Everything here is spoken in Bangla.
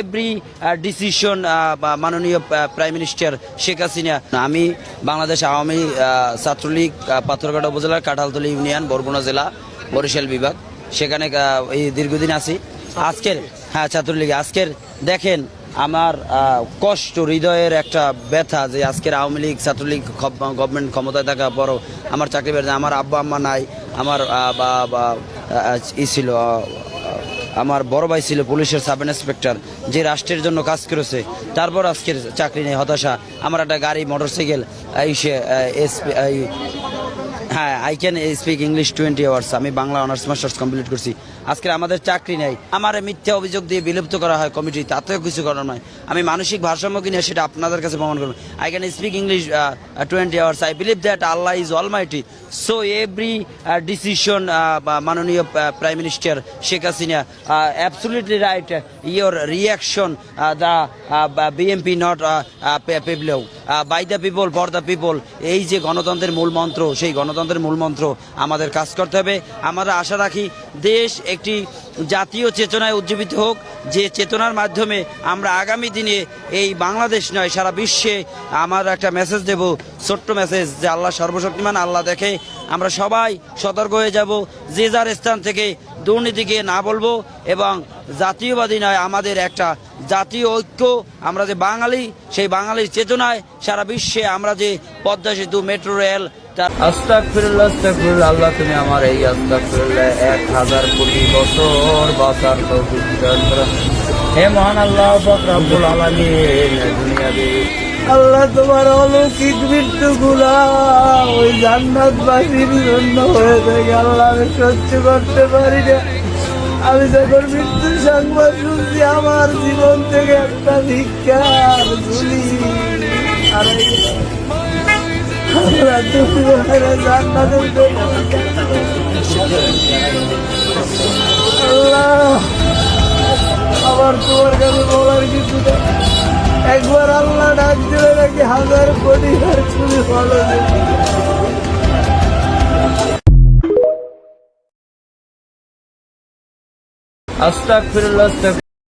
এভরি ডিসিশন মাননীয় প্রাইম মিনিস্টার শেখ হাসিনা আমি বাংলাদেশ আওয়ামী ছাত্রলীগ আহ, পাথরঘাটা উপজেলার কাঁঠালতলী ইউনিয়ন বরগুনা জেলা বরিশাল বিভাগ। সেখানে এই দীর্ঘদিন আছি। আজকের হ্যাঁ ছাত্রলীগ আজকের দেখেন আমার কষ্ট হৃদয়ের একটা ব্যথা যে আজকের আওয়ামী লীগ ছাত্রলীগ গভর্নমেন্ট ক্ষমতায় থাকার পরও আমার চাকরি বেড়ে আমার আব্বা আম্মা নাই আমার ই ছিল আমার বড় ভাই ছিল পুলিশের সাব ইন্সপেক্টর, যে রাষ্ট্রের জন্য কাজ করেছে, তারপর আজকের চাকরি নেই হতাশা। আমার একটা গাড়ি, মোটরসাইকেল, এই সে হ্যাঁ I can speak English twenty hours আমি বাংলা অনার্স মাস্টার্স কমপ্লিট করছি। আজকে আমাদের চাকরি নেই। আমার মিথ্যা অভিযোগ দিয়ে বিলুপ্ত করা হয় কমিটি তাতেও কিছু করার নয় আমি মানসিক ভারসাম্য কিনে সেটা আপনাদের কাছে প্রমাণ করব। I can speak English twenty hours I believe that Allah is almighty so every decision মাননীয় prime minister Sheikh Hasina absolutely right your reaction the BMP not পেবলেও by the people for the people এই যে গণতন্ত্রের মূল মন্ত্র, সেই গণতন্ত্রের মূল মন্ত্র, আমাদের কাজ করতে হবে। আমরা আশা রাখি দেশ একটি জাতীয় চেতনায় উজ্জীবিত হোক। যে চেতনার মাধ্যমে আমরা আগামী দিনে এই বাংলাদেশ নয়, সারা বিশ্বে আমার একটা মেসেজ দেব, ছোট্ট মেসেজ যে আল্লাহ সর্বশক্তিমান, আল্লাহ দেখে আমরা সবাই সতর্ক হয়ে যাব। যে যার স্থান থেকে দুর্নীতিকে না বলব এবং জাতীয়বাদী নয়, আমাদের একটা জাতীয় ঐক্য আমরা যে বাঙালি, সেই বাঙালির চেতনায় সারা বিশ্বে আমরা যে পদ্মা সেতু, মেট্রো রেল আল্লাহ তুমি আমার এই এক হাজার কোটি বছর বাঁচার। হে মহান আল্লাহ দুনিয়াবি আল্লাহ তোমার অলৌকিক মৃত্যু গুলা ওই জান্নাত বাসীর জন্য হয়ে থাকে। আল্লাহ আমি সহ্য করতে পারি না। আমি যখন মৃত্যুর সংবাদ শুনছি, আমার জীবন থেকে একটা ভিক্ষার ঝুলি গেল। আল্লাহ তুমি জান্নাতের নাকি হাজার কোটি বার ভালো আস্তাক আস্তাগফিরুল্লাহ।